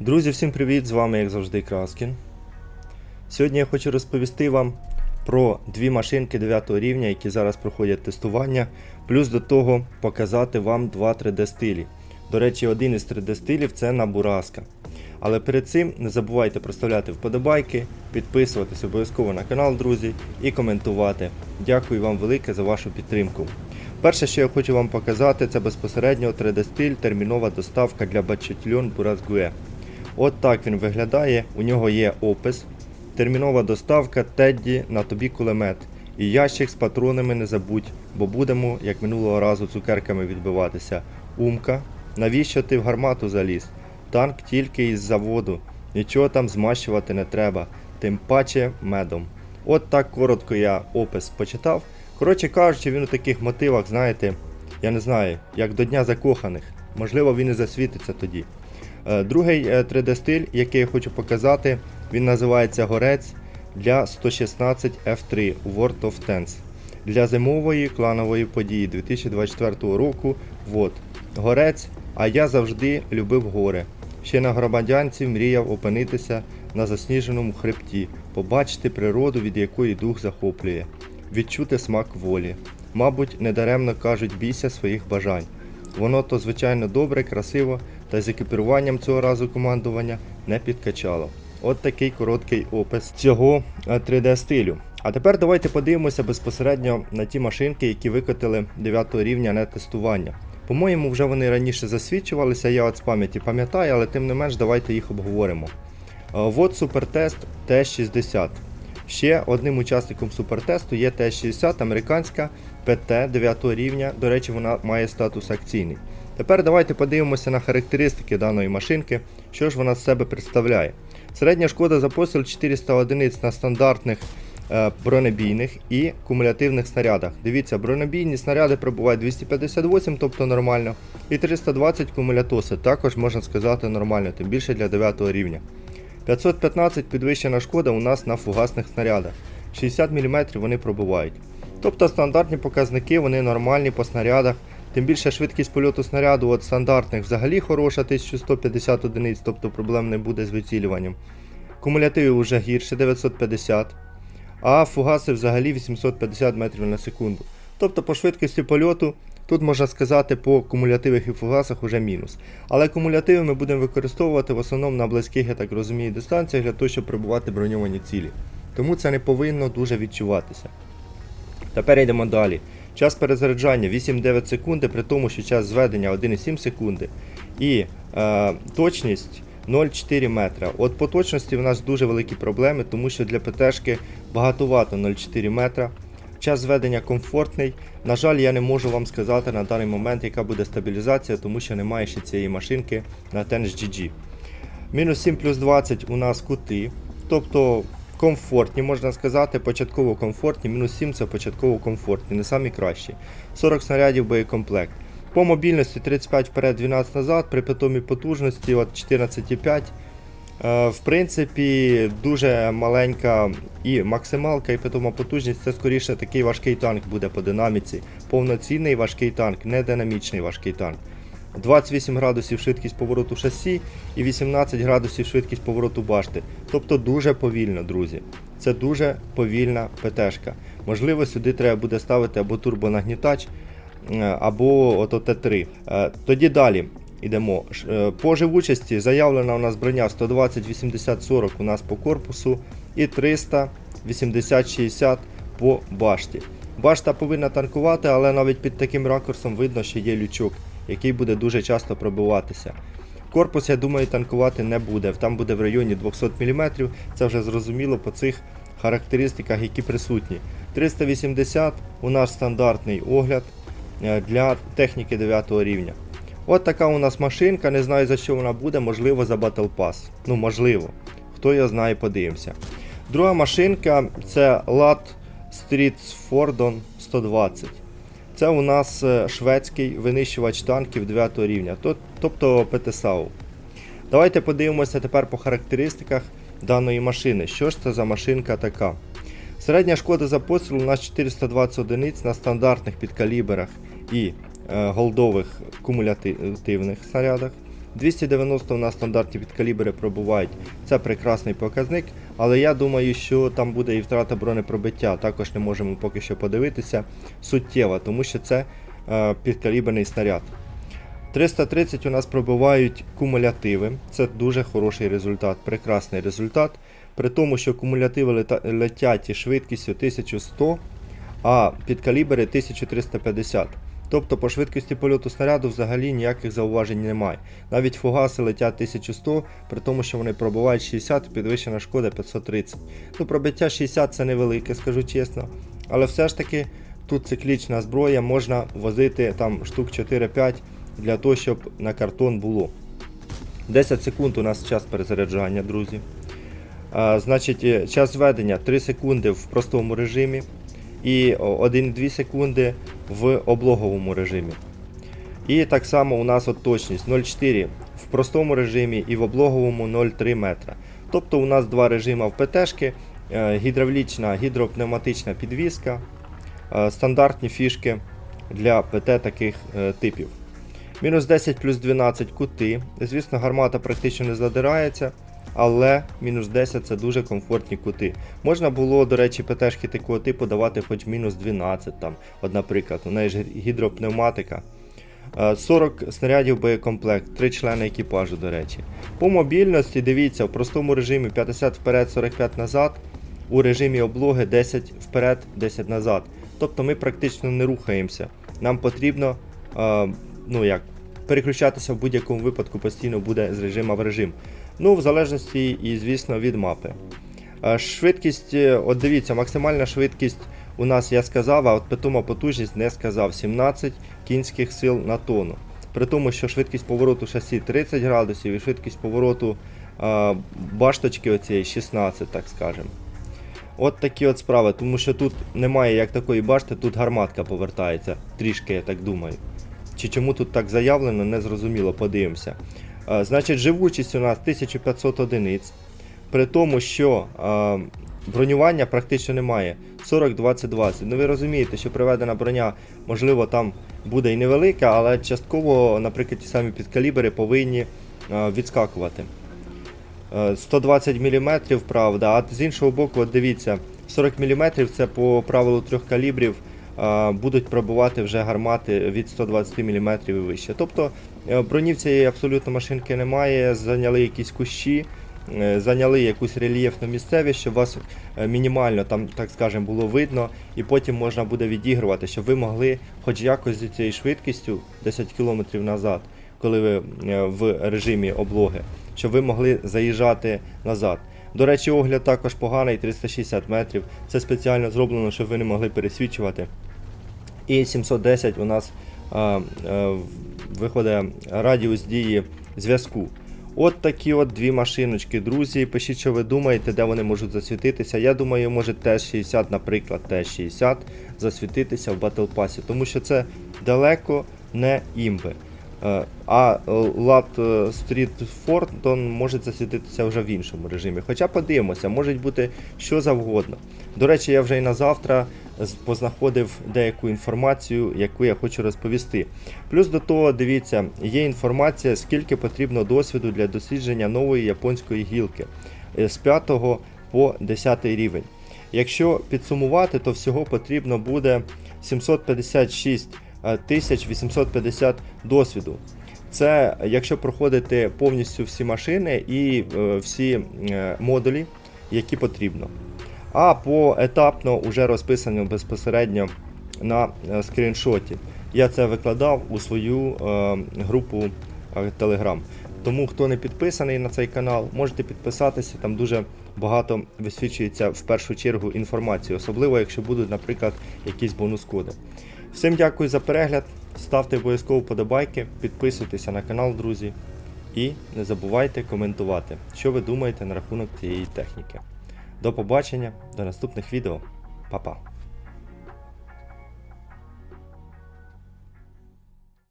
Друзі, всім привіт! З вами, як завжди, Краскін. Сьогодні я хочу розповісти вам про дві машинки 9 рівня, які зараз проходять тестування, плюс до того показати вам два 3D стилі. До речі, один із 3D стилів це Набураска. Але перед цим не забувайте проставляти вподобайки, підписуватись обов'язково на канал, друзі, і коментувати. Дякую вам велике за вашу підтримку. Перше, що я хочу вам показати, це безпосередньо 3D стиль термінова доставка для Бачетільон Буразгуе. От так він виглядає. У нього є опис. Термінова доставка Тедді на тобі кулемет. І ящик з патронами не забудь, бо будемо, як минулого разу, цукерками відбиватися. Умка, навіщо ти в гармату заліз? Танк тільки із заводу. Нічого там змащувати не треба, тим паче медом. От так коротко я опис почитав. Коротше кажучи, він у таких мотивах, знаєте, я не знаю, як до Дня закоханих. Можливо, він і засвітиться тоді. Е, Другий е, 3D стиль, який я хочу показати, він називається Горець для 116 F3 World of Tanks. Для зимової кланової події 2024 року. Вот. Горець, а я завжди любив гори. Ще на громадянці мріяв опинитися на засніженому хребті, побачити природу, від якої дух захоплює, відчути смак волі. Мабуть, недаремно кажуть бійся своїх бажань. Воно то звичайно добре, красиво, та з екіпіруванням цього разу командування не підкачало. От такий короткий опис цього е, 3D стилю. А тепер давайте подивимося безпосередньо на ті машинки, які викотили 9 рівня на тестування. По-моєму, вже вони раніше засвідчувалися, я от з пам'яті пам'ятаю, але тим не менш давайте їх обговоримо. Е, Вот супертест Т-60. Ще одним учасником супертесту є Т-60, американська ПТ 9 рівня. До речі, вона має статус акційний. Тепер давайте подивимося на характеристики даної машинки, що ж вона з себе представляє. Середня шкода за постріл 400 одиниць на стандартних е, бронебійних і кумулятивних снарядах. Дивіться, бронебійні снаряди пробувають 258, тобто нормально, і 320 кумулятоси, також можна сказати нормально, тим більше для 9 рівня. 515 підвищена шкода у нас на фугасних снарядах. 60 мм вони пробувають. Тобто стандартні показники, вони нормальні по снарядах. Тим більше швидкість польоту снаряду от стандартних взагалі хороша, 1150 одиниць, тобто проблем не буде з вицілюванням. Кумулятиви вже гірше 950, а фугаси взагалі 850 метрів на секунду. Тобто по швидкості польоту тут можна сказати по кумулятивах і фугасах вже мінус. Але кумулятиви ми будемо використовувати в основному на близьких, я так розумію, дистанціях для того, щоб пробувати броньовані цілі. Тому це не повинно дуже відчуватися. Тепер йдемо далі. Час перезаряджання 8-9 секунди, при тому, що час зведення 1,7 секунди. І е, точність 0,4 метра. От по точності в нас дуже великі проблеми, тому що для ПТшки багатовато 0,4 метра. Час зведення комфортний. На жаль, я не можу вам сказати на даний момент, яка буде стабілізація, тому що немає ще цієї машинки на Tennis GG. Мінус 7 плюс 20 у нас кути. Тобто комфортні, можна сказати, початково комфортні. Мінус 7 це початково комфортні, не самі кращі. 40 снарядів боєкомплект. По мобільності 35 вперед, 12 назад, при питомій потужності от 14,5. Е, В принципі, дуже маленька і максималка, і питома потужність це скоріше такий важкий танк буде по динаміці. Повноцінний важкий танк, не динамічний важкий танк. 28 градусів швидкість повороту шасі і 18 градусів швидкість повороту башти. Тобто дуже повільно, друзі. Це дуже повільна ПТшка. Можливо, сюди треба буде ставити або турбонагнітач, е, або ото Т3. Е, Тоді далі йдемо. Е, По живучості заявлена у нас броня 120, 80, 40 у нас по корпусу і 300, 80, 60 по башті. Башта повинна танкувати, але навіть під таким ракурсом видно, що є лючок, який буде дуже часто пробиватися. Корпус, я думаю, танкувати не буде. Там буде в районі 200 мм. Це вже зрозуміло по цих характеристиках, які присутні. 380 у нас стандартний огляд е, для техніки 9 рівня. От така у нас машинка, не знаю за що вона буде, можливо за Battle Pass. Ну, можливо. Хто його знає, подивимося. Друга машинка це LAT Street Fordon 120. Це у нас е, шведський винищувач танків 9 рівня, тобто ПТСАУ. Давайте подивимося тепер по характеристиках даної машини. Що ж це за машинка така? Середня шкода за постріл у нас 420 одиниць на стандартних підкаліберах і е, голдових кумулятивних снарядах. 290 у нас стандартні підкалібри пробувають. Це прекрасний показник, але я думаю, що там буде і втрата бронепробиття. Також не можемо поки що подивитися суттєва, тому що це е, підкаліберний снаряд. 330 у нас пробивають кумулятиви. Це дуже хороший результат, прекрасний результат. При тому, що кумулятиви летять із швидкістю 1100, а підкалібри 1350. Тобто по швидкості польоту снаряду взагалі ніяких зауважень немає. Навіть фугаси летять 1100, при тому, що вони пробивають 60, підвищена шкода 530. Ну, пробиття 60 це невелике, скажу чесно. Але все ж таки тут циклічна зброя, можна возити там штук 4-5 для того, щоб на картон було. 10 секунд у нас час перезаряджання, друзі. А, значить, е, час зведення 3 секунди в простому режимі і 1-2 секунди в облоговому режимі. І так само у нас от точність 0,4 в простому режимі і в облоговому 0,3 метра. Тобто у нас два режими в ПТшки, е, гідравлічна, гідропневматична підвіска, е, стандартні фішки для ПТ таких е, типів. Мінус 10 плюс 12 кути. Звісно, гармата практично не задирається, але мінус 10 це дуже комфортні кути. Можна було, до речі, ПТшки такого типу давати хоч мінус 12, там, от, наприклад, у неї ж гідропневматика. Е, 40 снарядів боєкомплект, 3 члени екіпажу, до речі. По мобільності, дивіться, в простому режимі 50 вперед, 45 назад, у режимі облоги 10 вперед, 10 назад. Тобто ми практично не рухаємося. Нам потрібно е, ну як, переключатися в будь-якому випадку постійно буде з режиму в режим. Ну, в залежності і, звісно, від мапи. Е, Швидкість, е, от дивіться, максимальна швидкість у нас я сказав, а от питома потужність не сказав 17 кінських сил на тонну. При тому, що швидкість повороту шасі 30 градусів і швидкість повороту е, башточки оцієї 16, так скажемо. От такі от справи, тому що тут немає як такої башти, тут гарматка повертається, трішки, я так думаю. Чи чому тут так заявлено, не зрозуміло, подивимося. Е, Значить, живучість у нас 1500 одиниць. При тому, що е, бронювання практично немає. 40-20-20. Ну ви розумієте, що приведена броня, можливо, там буде і невелика, але частково, наприклад, ті самі підкалібри повинні е, відскакувати. Е, 120 мм, правда, а з іншого боку, от дивіться, 40 мм це по правилу трьох калібрів е, будуть пробувати вже гармати від 120 мм і вище. Тобто е, броні в цієї абсолютно машинки немає, зайняли якісь кущі, е, зайняли якусь рельєфну місцевість, щоб вас е, мінімально там, так скажемо, було видно, і потім можна буде відігрувати, щоб ви могли хоч якось зі цією швидкістю 10 км назад, коли ви в режимі облоги, щоб ви могли заїжджати назад. До речі, огляд також поганий 360 метрів. Це спеціально зроблено, щоб ви не могли пересвічувати. І 710 у нас а, а, виходить радіус дії зв'язку. От такі от дві машиночки, друзі. Пишіть, що ви думаєте, де вони можуть засвітитися. Я думаю, може Т-60, наприклад, Т-60 засвітитися в Battle Pass, тому що це далеко не імби. Е, А Лат Стріт Фортон може засвітитися вже в іншому режимі. Хоча подивимося, може бути що завгодно. До речі, я вже і на завтра познаходив деяку інформацію, яку я хочу розповісти. Плюс до того, дивіться, є інформація, скільки потрібно досвіду для дослідження нової японської гілки е, з 5 по 10 рівень. Якщо підсумувати, то всього потрібно буде 756 е, тисяч 850 досвіду. Це якщо проходити повністю всі машини і е, всі е, модулі, які потрібно. А поетапно вже розписано безпосередньо на е, скріншоті. Я це викладав у свою е, групу е, Telegram. Тому хто не підписаний на цей канал, можете підписатися. Там дуже багато висвічується в першу чергу інформації, особливо якщо будуть, наприклад, якісь бонус-коди. Всім дякую за перегляд. Ставте обов'язково подобайки, підписуйтеся на канал, друзі. І не забувайте коментувати, що ви думаєте на рахунок цієї техніки. До побачення, до наступних відео. Па-па.